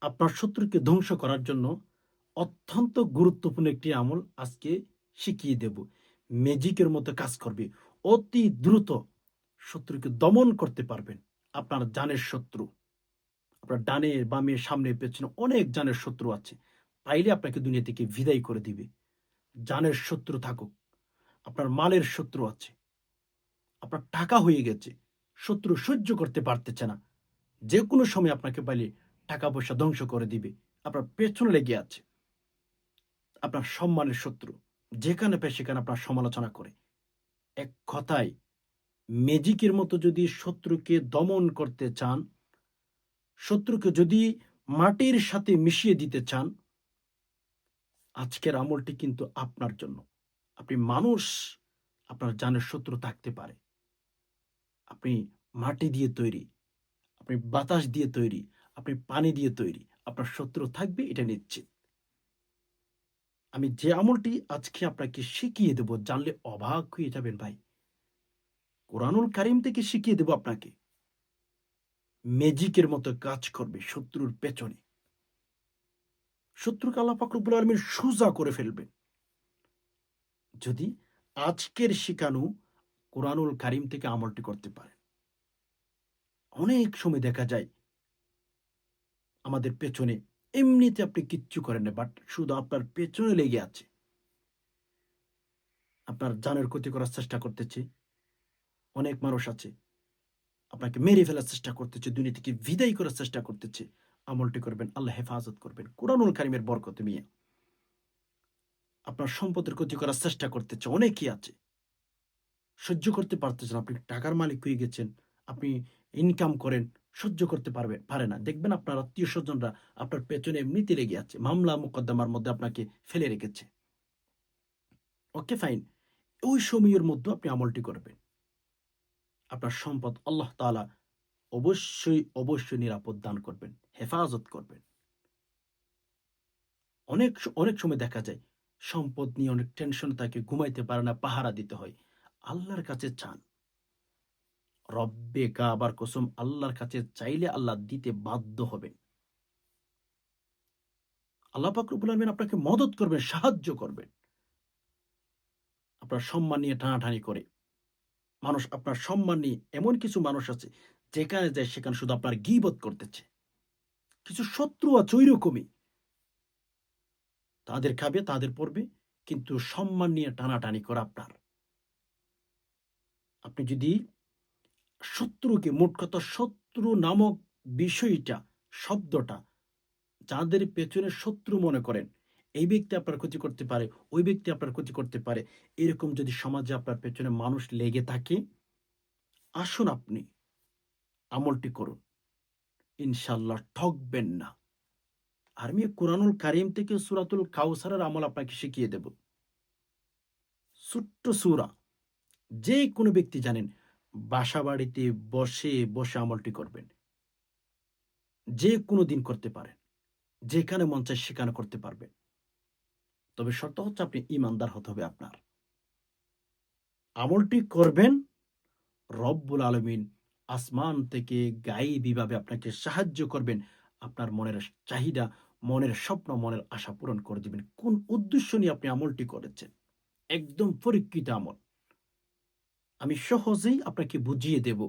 আপনার শত্রুকে ধ্বংস করার জন্য অত্যন্ত গুরুত্বপূর্ণ একটি আমল আজকে শিখিয়ে দেব। ম্যাজিকের মতো কাজ করবে। অতি দ্রুত শত্রুকে দমন করতে পারবেন। আপনার জানের শত্রু। আপনার ডানে বামে সামনে, পেছনে অনেক জানের শত্রু আছে। পাইলে আপনাকে দুনিয়া থেকে বিদায় করে দিবে। জানের শত্রু থাকুক। আপনার মালের শত্রু আছে। আপনার টাকা হয়ে গেছে। শত্রু সহ্য করতে পারতেছে না। যে কোনো সময় আপনাকে পাইলে টাকা পয়সা ধ্বংস করে দিবে। আপনার পেছনে লেগে আছে। আপনার সম্মানের শত্রু। যেখানে পেয়ে সেখানে আপনার সমালোচনা করে। এক কথায়, ম্যাজিকের মতো যদি শত্রুকে দমন করতে চান, শত্রুকে যদি মাটির সাথে মিশিয়ে দিতে চান, আজকের আমলটি কিন্তু আপনার জন্য। আপনি মানুষ, আপনার জানের শত্রু থাকতে পারে। আপনি মাটি দিয়ে তৈরি, আপনি বাতাস দিয়ে তৈরি আপনি পানি দিয়ে তৈরি। আপনার শত্রু থাকবে, এটা নিশ্চিত। আমি যে আমলটি আজকে আপনাকে শিখিয়ে দেব, জানলে অবাক হয়ে যাবেন ভাই। কোরআনুল কারিম থেকে শিখিয়ে দেব আপনাকে। ম্যাজিকের মতো কাজ করবে শত্রুর পেছনে। শত্রুকে আল্লাহ ফাকরুবুল আলমীর সোজা করে ফেলবেন। যদি আজকের শিখানু কোরআনুল কারিম থেকে আমলটি করতে পারেন। অনেক সময় দেখা যায় আমাদের পেছনে। এমনিতে আপনি কিচ্ছু করেন না বাট শুধু আপনার পেছনে লেগে আছে। আপনার জানের ক্ষতি করার চেষ্টা করতেছে। অনেক মানুষ আছে। আপনাকে মেরে ফেলার চেষ্টা করতেছে থেকে বিদায় করার চেষ্টা করতেছে। আমলটি করবেন, আল্লাহ হেফাজত করবেন। কোরআনুল কারিমের বরকত মিয়া। আপনার সম্পদের ক্ষতি করার চেষ্টা করতেছে, অনেকেই আছে। সহ্য করতে পারতেছেন আপনি টাকার মালিক হয়ে গেছেন, আপনি ইনকাম করেন। সহ্য করতে পারবে, পারে না। দেখবেন আপনার আত্মীয় স্বজনরা আপনার পেছনে এমনিতে লেগে আছে, মামলা মোকদ্দমার মধ্যে আপনাকে ফেলে রেখেছে। Okay, fine. ওই সময়ের মধ্যে আপনি আমলটি করবেন। আপনার সম্পদ আল্লাহ তাআলা অবশ্যই অবশ্যই নিরাপদ দান করবেন, হেফাজত করবেন। অনেক অনেক সময় দেখা যায়, সম্পদ নিয়ে অনেক টেনশন থাকে, ঘুমাইতে পারে না, পাহারা দিতে হয়। আল্লাহর কাছে চান। রব্বে কাবার কসম, আল্লাহর কাছে চাইলে আল্লাহ দিতে বাধ্য হবেন। আল্লাহ পাকরুবুল আলমিন আপনাকে মদত করবেন, সাহায্য করবেন। আপনার সম্মান নিয়ে টানাটানি করে। মানুষ, আপনার সম্মান নিয়ে এমন কিছু মানুষ আছে, যেখানে যায়, সেখানে শুধু আপনার গিবত করতেছে। কিছু শত্রু আছে ওই রকমই তাদের খাবে, তাদের পড়বে, কিন্তু সম্মান নিয়ে টানাটানি করে আপনার। আপনি যদি শত্রুকে, মোট কথা শত্রু নামক বিষয়টা, শব্দটা যাদের পেছনে শত্রু মনে করেন, এই ব্যক্তি আপনার ক্ষতি করতে পারে, ওই ব্যক্তি আপনার ক্ষতি করতে পারে। এরকম যদি সমাজে আপনার পেছনে মানুষ লেগে থাকে, আসুন আপনি আমলটি করুন। ইনশাল্লাহ ঠকবেন না। আর আমি কোরআনুল কারিম থেকে সুরাতুল কাউসারের আমল আপনাকে শিখিয়ে দেব। ছোট্ট সুরা যে কোনো ব্যক্তি জানেন বাসা বাড়িতে বসে বসে আমলটি করবেন। যে কোনো দিন করতে পারেন। যেখানে মন চায় সেখানে করতে পারবেন। তবে শর্ত হচ্ছে আপনি ইমানদার হতে হবে আপনার। আমলটি করবেন, রব্বুল আলমিন আসমান থেকে গাইবীভাবে আপনাকে সাহায্য করবেন। আপনার মনের চাহিদা, মনের স্বপ্ন, মনের আশা পূরণ করে দিবেন। কোন উদ্দেশ্য নিয়ে আপনি আমলটি করেছেন? একদম পরীক্ষিত আমল। আমি সহজেই আপনাকে বুঝিয়ে দেব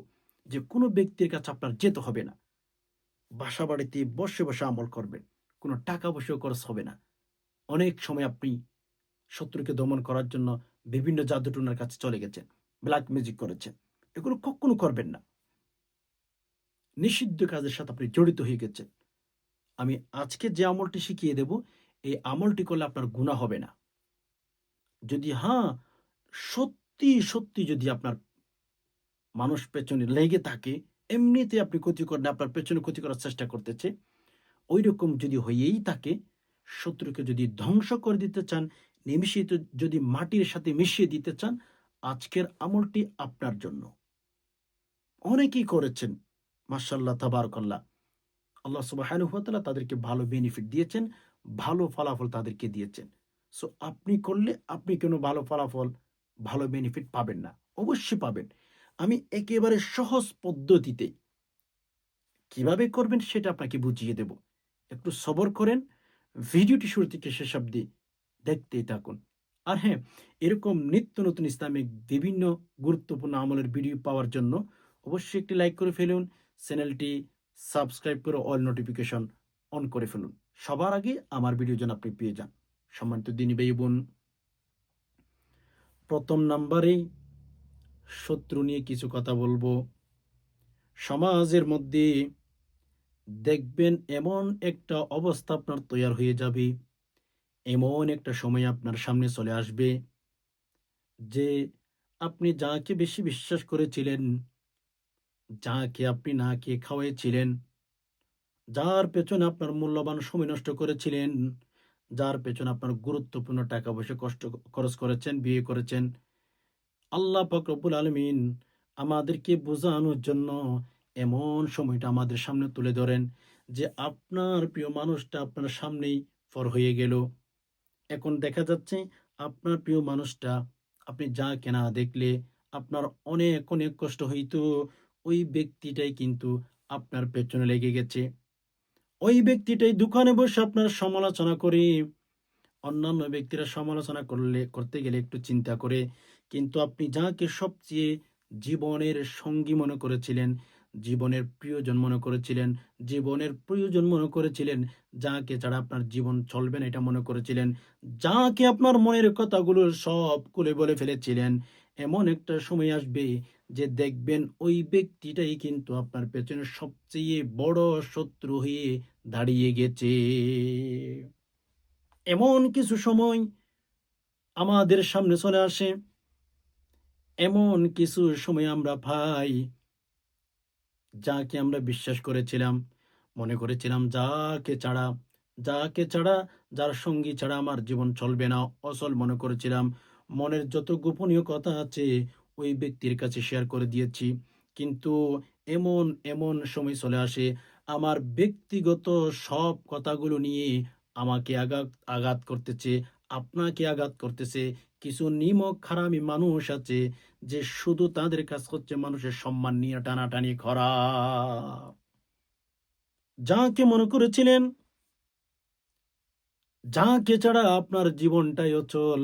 যে কোনো ব্যক্তির কাছে আপনার যেতে হবে না। বাসা বাড়িতে বসে বসে আমল করবেন, কোনো টাকা পয়সাও খরচ হবে না। অনেক সময় আপনি শত্রুকে দমন করার জন্য বিভিন্ন জাদুটুনার কাছে চলে গেছেন ব্ল্যাক ম্যাজিক করেছেন। এগুলো কখনো করবেন না। নিষিদ্ধ কাজের সাথে আপনি জড়িত হয়ে গেছেন। আমি আজকে যে আমলটি শিখিয়ে দেব, এই আমলটি করলে আপনার গুণা হবে না। যদি হ্যাঁ সত্যি সত্যি সত্যি যদি আপনার মানুষ পেছনে লেগে থাকে, এমনিতে আপনি ক্ষতি করেন আপনার পেছনে ক্ষতি করার চেষ্টা করতেছে ওই রকম যদি হয়েই থাকে, শত্রুকে যদি ধ্বংস করে দিতে চান, নিমিষিত যদি মাটির সাথে মিশিয়ে দিতে চান, আজকের আমলটি আপনার জন্য। অনেকেই করেছেন মার্শাল্লাহ তাবারকাল্লাহ। আল্লাহ সুবাহানুহতালা তাদেরকে ভালো বেনিফিট দিয়েছেন, ভালো ফলাফল তাদেরকে দিয়েছেন। সো আপনি করলে আপনি কেন ভালো ফলাফল ভালো বেনিফিট পাবেন না। অবশ্যই পাবেন। আমি একেবারে সহজ পদ্ধতিতে কীভাবে করবেন সেটা আপনাকে বুঝিয়ে দেব। একটু সবর করেন, ভিডিওটি শুরু থেকে শেষ অব্দি দেখতেই থাকুন। আর হ্যাঁ এরকম নিত্য নতুন ইসলামিক বিভিন্ন গুরুত্বপূর্ণ আমলের ভিডিও পাওয়ার জন্য অবশ্যই একটি লাইক করে ফেলুন চ্যানেলটি সাবস্ক্রাইব করে অল নোটিফিকেশন অন করে ফেলুন। সবার আগে আমার ভিডিও যেন আপনি পেয়ে যান। সম্মানিত দিনী ভাই বোন প্রথম নাম্বারে শত্রু নিয়ে কিছু কথা বলব। সমাজের মধ্যে দেখবেন এমন একটা অবস্থা আপনার তৈরি হয়ে যাবে। এমন একটা সময় আপনার সামনে চলে আসবে যে আপনি যাকে বেশি বিশ্বাস করেছিলেন, যাকে আপনি না খেয়ে খাওয়াইছিলেন, যার পেছনে আপনার মূল্যবান সময় নষ্ট করেছিলেন যার পেছনে আপনার গুরুত্বপূর্ণ টাকা পয়সা কষ্ট, খরচ করেছেন, বিয়ে করেছেন। আল্লাহ ফকরবুল আলমিন আমাদেরকে বোঝানোর জন্য এমন সময়টা আমাদের সামনে তুলে ধরেন যে আপনার প্রিয় মানুষটা আপনার সামনেই ফর হয়ে গেল। এখন দেখা যাচ্ছে আপনার প্রিয় মানুষটা, আপনি যা কেনা দেখলে আপনার অনেক অনেক কষ্ট হইতো, ওই ব্যক্তিটাই কিন্তু আপনার পেছনে লেগে গেছে। ওই ব্যক্তিটাই দোকানে বসে আপনার সমালোচনা করে, অন্যান্য ব্যক্তিরা সমালোচনা করলে, করতে গেলে একটু চিন্তা করে। কিন্তু আপনি যাকে সবচেয়ে জীবনের সঙ্গী মনে করেছিলেন, জীবনের প্রিয়জন মনে করেছিলেন, জীবনের প্রয়োজন মনে করেছিলেন, যাকে ছাড়া আপনার জীবন চলবে না এটা মনে করেছিলেন, যাকে আপনার মনের কথাগুলো সব খুলে বলে ফেলেছিলেন এমন একটা সময় আসবে যে দেখবেন ওই ব্যক্তিটাই কিন্তু আপনার পেছনে সবচেয়ে বড় শত্রু হয়ে দাঁড়িয়ে গেছে। এমন কিছু সময় আমাদের সামনে চলে আসে। এমন কিছু সময় আমরা পাই যাকে আমরা বিশ্বাস করেছিলাম, মনে করেছিলাম, যাকে ছাড়া যাকে ছাড়া, যার সঙ্গী ছাড়া আমার জীবন চলবে না। অচল মনে করেছিলাম মনের যত গোপনীয় কথা আছে ওই ব্যক্তির কাছে শেয়ার করে দিয়েছি। কিন্তু এমন এমন সময় চলে আসে আমার ব্যক্তিগত সব কথাগুলো নিয়ে আমাকে আঘাত আঘাত করতেছে, আপনাকে আঘাত করতেছে। কিছু নিমক খারামি মানুষ আছে যে শুধু তাদের কাজ হচ্ছে মানুষের সম্মান নিয়ে টানাটানি করা। যাকে মনে করেছিলেন, যাকে ছাড়া আপনার জীবনটাই অচল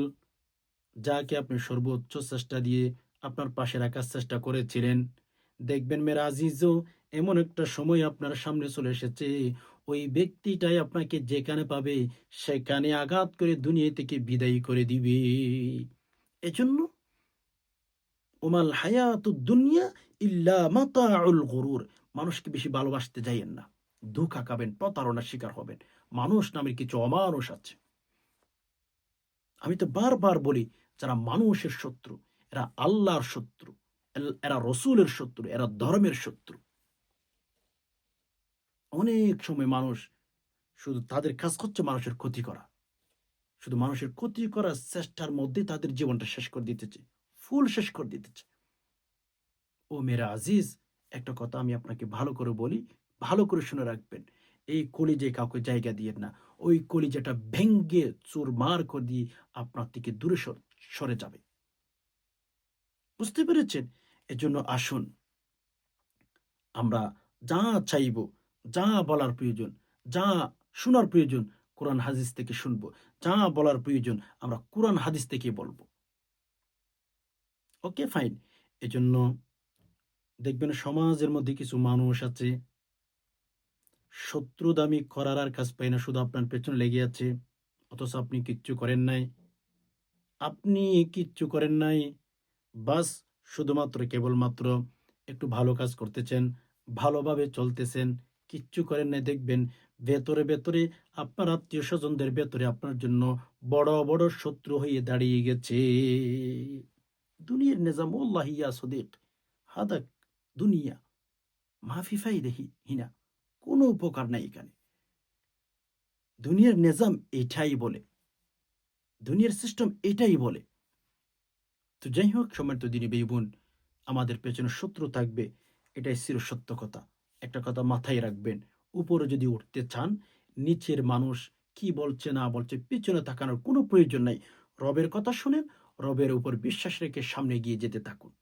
যাকে আপনি সর্বোচ্চ চেষ্টা দিয়ে আপনার পাশে রাখার চেষ্টা করেছিলেন। দেখবেন মেরা আজিজও এমন একটা সময় আপনার সামনে চলে এসেছে। ওই ব্যক্তিটাই আপনাকে যেখানে পাবে, সেখানে আঘাত করে দুনিয়া থেকে বিদায়ী করে দিবে। এজন্য ওমাল হায়াত দুনিয়া ইল্লা মাতাউল গরুর। মানুষকে বেশি ভালোবাসতে যাইয়েন না। ধোঁকা খাবেন, প্রতারণার শিকার হবেন। মানুষ নামের কিছু অমানুষ আছে। আমি তো বারবার বলি যারা মানুষের শত্রু, এরা আল্লাহর শত্রু এরা রসুলের শত্রু, এরা ধর্মের শত্রু। অনেক সময় মানুষ শুধু তাদের কাজ করছে মানুষের ক্ষতি করা। শুধু মানুষের ক্ষতি করার চেষ্টার মধ্যে তাদের জীবনটা শেষ করে দিতেছে, ফুল শেষ করে দিতেছে। ও মেরা আজিজ, একটা কথা আমি আপনাকে ভালো করে বলি, ভালো করে শুনে রাখবেন। এই কলিজে কাউকে জায়গা দিয়ে না। ওই কলিজাটা ভেঙ্গে চুরমার করে দিয়ে আপনার থেকে দূরে সর- যাবে। বুঝতে পেরেছেন? এজন্য আসুন। আমরা যা চাইব, যা বলার প্রয়োজন, যা শোনার প্রয়োজন কোরআন হাদিস থেকে শুনব, যা বলার প্রয়োজন আমরা কোরআন হাদিস থেকে বলব। Okay, fine. এজন্য দেখবেন সমাজের মধ্যে কিছু মানুষ আছে শত্রু দামি করার আর কাজ পাই না, শুধু আপনার পেছনে লেগে আছে, অথচ আপনি কিচ্ছু করেন নাই। আপনি কিচ্ছু করেন নাই, বাস শুধুমাত্র কেবলমাত্র একটু ভালো কাজ করতেছেন, ভালোভাবে চলতেছেন, কিচ্ছু করেন নাই। দেখবেন ভেতরে ভেতরে আপনার আত্মীয় স্বজনদের ভেতরে আপনার জন্য বড় বড় শত্রু হয়ে দাঁড়িয়ে গেছে। দুনিয়ার নিজাম ওল্লাহিয়া সদিক, হাদাক দুনিয়া, মাফি ফাইদেহি হিনা। কোনো উপকার নাই এখানে। দুনিয়ার নিজাম এটাই বলে। দুনিয়ার সিস্টেম এটাই বলে। তো যাই হোক সময় তো দিনী বেই বোন, আমাদের পেছনে শত্রু থাকবে, এটাই চির সত্য কথা। একটা কথা মাথায় রাখবেন, উপরে যদি উঠতে চান, নিচের মানুষ কি বলছে, না বলছে, পিছনে তাকানোর কোনো প্রয়োজন নাই। রবের কথা শুনেন, রবের উপর বিশ্বাস রেখে সামনে গিয়ে যেতে থাকুন।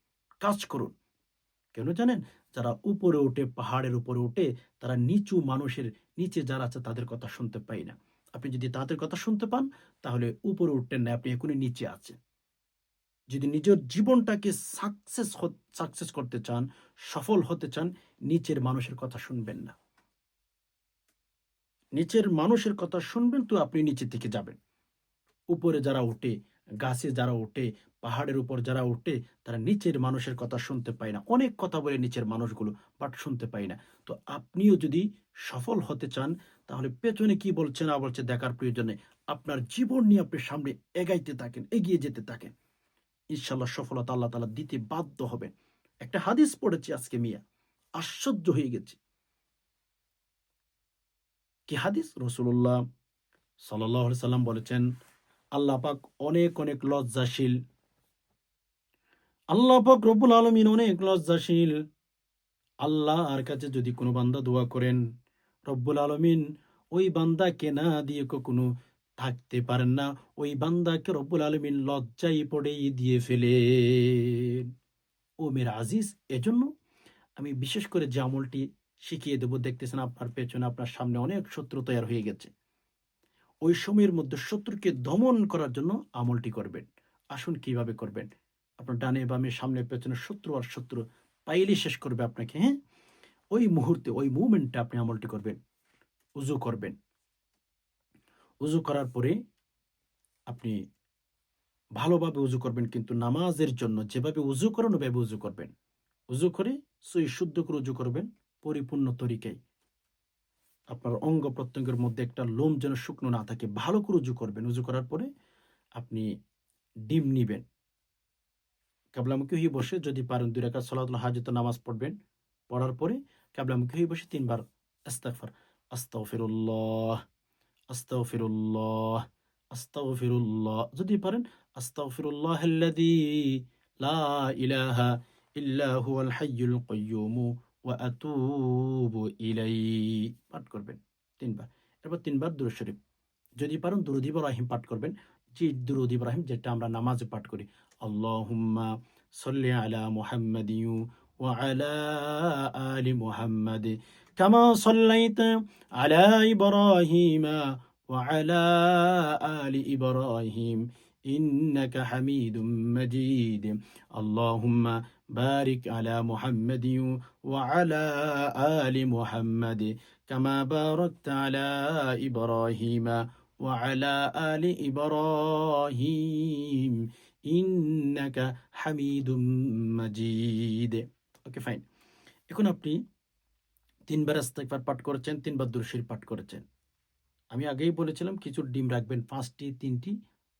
কাজ করুন। কেন জানেন? যারা উপরে উঠে, পাহাড়ের উপরে উঠে তারা নিচু মানুষের নিচে যারা আছে তাদের কথা শুনতে পাই না। আপনি যদি তাদের কথা শুনতে পান, তাহলে উপরে উঠতেন না আপনি এখনই নিচে আছেন। যদি নিজের জীবনটাকে সাকসেস সাকসেস করতে চান, সফল হতে চান, নিচের মানুষের কথা শুনবেন না। নিচের মানুষের কথা শুনবেন তো আপনি নিচে থেকে যাবেন। উপরে যারা ওঠে গাছে যারা ওঠে, পাহাড়ের উপর যারা ওঠে, তারা নিচের মানুষের কথা শুনতে পায় না। অনেক কথা বলে নিচের মানুষগুলো বাট শুনতে পায় না। তো আপনিও যদি সফল হতে চান, তাহলে পেছনে কি বলছে না বলছে দেখার প্রয়োজনে আপনার জীবন নিয়ে আপনি সামনে এগাইতে থাকেন, এগিয়ে যেতে থাকেন। ইনশাল্লাহ সফলতা আল্লাহ তালা দিতে বাধ্য হবে। একটা হাদিস পড়েছি আজকে মিয়া, আশ্চর্য হয়ে গেছে। কি হাদিস? রসুল্লাহ সাল্লাহ সাল্লাম বলেছেন আল্লাহ পাক অনেক অনেক লজ্জাশীল। আল্লাহ পাক রব্বুল আলমিন অনেক লজ্জাশীল। আল্লাহ আর কাছে যদি কোনো বান্দা দোয়া করেন, রব্বুল আলমিন ওই বান্দাকে না দিয়ে কখনো থাকতে পারেন না। ওই বান্দাকে রব্বুল আলমিন লজ্জাই পড়েই দিয়ে ফেলে ও মের আজিজ, এজন্য আমি বিশেষ করে যে আমলটি শিখিয়ে দেবো। দেখতেছেন আপনার পেছনে, আপনার সামনে অনেক শত্রু তৈরি হয়ে গেছে। ওই সময়ের মধ্যে শত্রুকে দমন করার জন্য আমলটি করবেন। আসুন কীভাবে করবেন? আপনার ডানে বামে, সামনে, পেছনে শত্রু আর শত্রু পাইলে শেষ করবে আপনাকে হ্যাঁ? ওই মুহূর্তে, ওই মুভমেন্টে আপনি আমলটি করবেন। উজু করবেন। উজু করার পরে আপনি ভালোভাবে উজু করবেন, কিন্তু নামাজের জন্য যেভাবে উজু করেন ওভাবে উজু করবেন। উজু করে সই শুদ্ধ করে উজু করবেন, পরিপূর্ণ তরিকায়। আপনার অঙ্গ প্রত্যঙ্গের মধ্যে একটা লোম যেন শুকনো না থাকে, ভালো করে উজু করবেন। উজু করার পরে আপনি ডিম নিবেন। কাবলামুখী হয়ে বসে যদি পারেন দুই রেখা সলাতুল হাজত নামাজ পড়বেন। পড়ার পরে কাবলামুখী হয়ে বসে তিনবার আস্তাগফার। আস্তাগফিরুল্লাহ আস্তাগফিরুল্লাহ আস্তাগফিরুল্লাহ। যদি পারেন, আস্তাগফিরুল্লাহ আল্লাযী লা ইলাহা ইল্লা হুয়াল হাইয়ুল কাইয়্যুম ওয়া আতুবু ইলাইহি। পাঠ করবেন তিনবার। এরপর তিনবার দুরূদ শরীফ। যদি পারেন দুরূদ ইব্রাহিম পাঠ করবেন। যে দুরূদ ইব্রাহিম, যেটা আমরা নামাজে পাঠ করি। আল্লাহুম্মা সাল্লি আলা মুহাম্মাদিন ওয়া আলা আলি মুহাম্মাদ। কামা সাল্লাইতা আলা ইব্রাহিম ওয়া আলা আলি ইব্রাহিম। إنك حميد مجيد اللهم بارك على محمد وعلى آل محمد كما باركت على إبراهيم وعلى آل إبراهيم إنك حميد مجيد ওকে ফাইন এখন আপনি তিনবার ইস্তেগফার পাঠ করেছেন তিনবার দুরশির পাঠ করেছেন আমি আগেই বলেছিলাম কিছু ডিম রাখবেন পাঁচটি তিনটি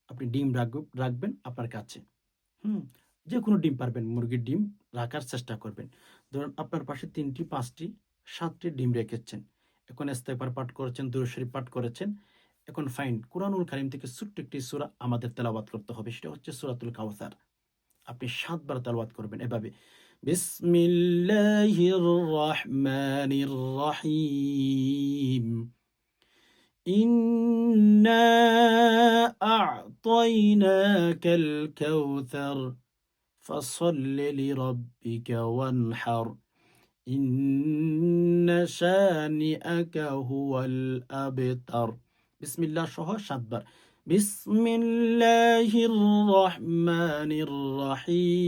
আপনি ডিম রাখবেন আপনার কাছে। হুম? যে কোনো ডিম পারবেন, মুরগির ডিম রাখার চেষ্টা করবেন। ধরুন আপনার পাশে তিনটি, পাঁচটি, সাতটি ডিম রেখেছেন। এখন ইস্তেফার পাঠ করেছেন দুরশরী পাঠ করেছেন। এখন ফাইন, কোরআনুল কারিম থেকে ছোট্ট একটি সুরা আমাদের তেলাবাদ করতে হবে। সেটা হচ্ছে সুরাতুল কাউসার আপনি সাতবার তেলাবাদ করবেন এভাবে। বিসমিল্লাহির রহমানির রহিম। ইন্না أعطيناك الكوثر فصل لربك وانحر. إن شانئك هو الأبتر. بسم الله شهر شدبر بسم الله الرحمن الرحيم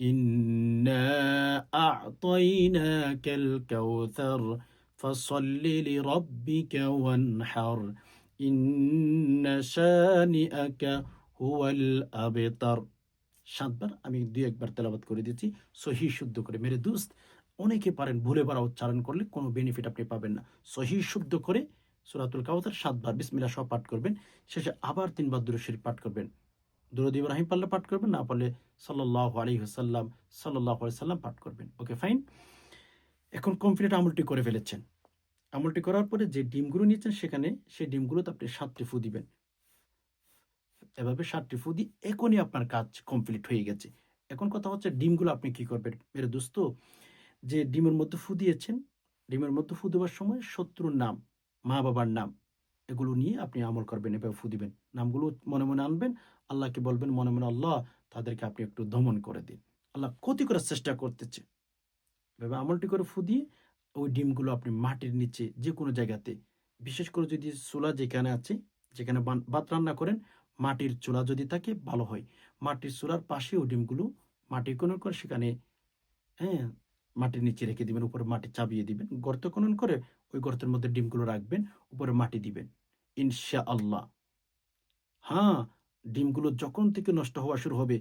إنا أعطيناك الكوثر فصل لربك وانحر সাতবার আমি দুই একবার তেলাবাদ করে দিচ্ছি সহি শুদ্ধ করে। মেরে দুস্ত, অনেকে পারেন ভুলে পারা উচ্চারণ করলে কোনো বেনিফিট আপনি পাবেন না। সহি শুদ্ধ করে সুরাতুল কাউতার সাতবার বিসমিল্লা সব পাঠ করবেন। শেষে আবার তিনবার দুরশরীফ পাঠ করবেন। দুরদ ইব্রাহিম পাল্লা পাঠ করবেন, না পারলে সাল্লাহ আলী হুসাল্লাম সাল্লাহ আলি সাল্লাম পাঠ করবেন। ওকে, ফাইন? এখন কমপ্লিট আমলটি করে ফেলেছেন। আমলটি করার পরে যে ডিমগুলো নিয়েছেন সেখানে সেই ডিমগুলোতে আপনি সাতটি ফু দিবেন। এভাবে সাতটি ফু দিয়ে এখনই আপনার কাজ কমপ্লিট হয়ে গেছে। এখন কথা হচ্ছে ডিমগুলো আপনি কি করবেন? মেরে দোস্ত, যে ডিমের মধ্যে ফু দিয়েছেন, ডিমের মধ্যে ফু দেওয়ার সময় শত্রুর নাম, মা বাবার নাম, এগুলো নিয়ে আপনি আমল করবেন, এভাবে ফু দিবেন। নামগুলো মনে মনে আনবেন, আল্লাহকে বলবেন, মনে মনে আল্লাহ তাদেরকে আপনি একটু দমন করে দিন। আল্লাহ ক্ষতি করার চেষ্টা করতেছে। এভাবে আমলটি করে ফু দিয়ে ওই ডিমগুলো আপনি মাটির নিচে যে কোনো জায়গাতে, বিশেষ করে যদি চুলা যেখানে আছে, যেখানে ভাত রান্না করেন, মাটির চুলা যদি থাকে, ভালো হয়। মাটির চুলার পাশে ওই ডিমগুলো মাটির কোন করে সেখানে হ্যাঁ মাটির নিচে রেখে দিবেন, উপরে মাটি চাবিয়ে দিবেন। গর্ত খনন করে ওই গর্তের মধ্যে ডিমগুলো রাখবেন, উপরে মাটি দিবেন। ইনশা আল্লাহ হ্যাঁ ডিমগুলো যখন থেকে নষ্ট হওয়া শুরু হবে,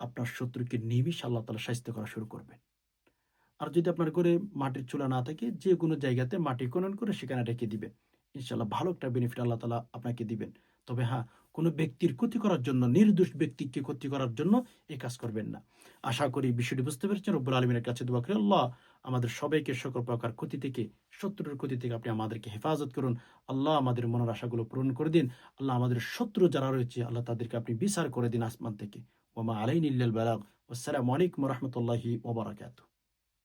আপনার শত্রুকে নিমিষ আল্লাহ তালা স্বাস্থ্য করা শুরু করবেন। আর যদি আপনার ঘরে মাটির চুলা না থাকে যে কোনো জায়গাতে মাটি খনন করে সেখানে রেখে দিবেন। ইনশাল্লাহ ভালো একটা বেনিফিট আল্লাহ তালা আপনাকে দিবেন। তবে হ্যাঁ কোনো ব্যক্তির ক্ষতি করার জন্য, নির্দোষ ব্যক্তিকে ক্ষতি করার জন্য এই কাজ করবেন না। আশা করি বিষয়টি বুঝতে পেরেছেন। রব্বুল আলমিনের কাছে দোয়া করে, আল্লাহ আমাদের সবাইকে সকল প্রকার ক্ষতি থেকে, শত্রুর ক্ষতি থেকে আপনি আমাদেরকে হেফাজত করুন। আল্লাহ আমাদের মনের আশাগুলো পূরণ করে দিন। আল্লাহ আমাদের শত্রু যারা রয়েছে, আল্লাহ তাদেরকে আপনি বিচার করে দিন আসমান থেকে। ওমা আলাইন ইল্লাল বালাগ। আসসালামু আলাইকুম রহমতুল্লাহি ওবরাকাতু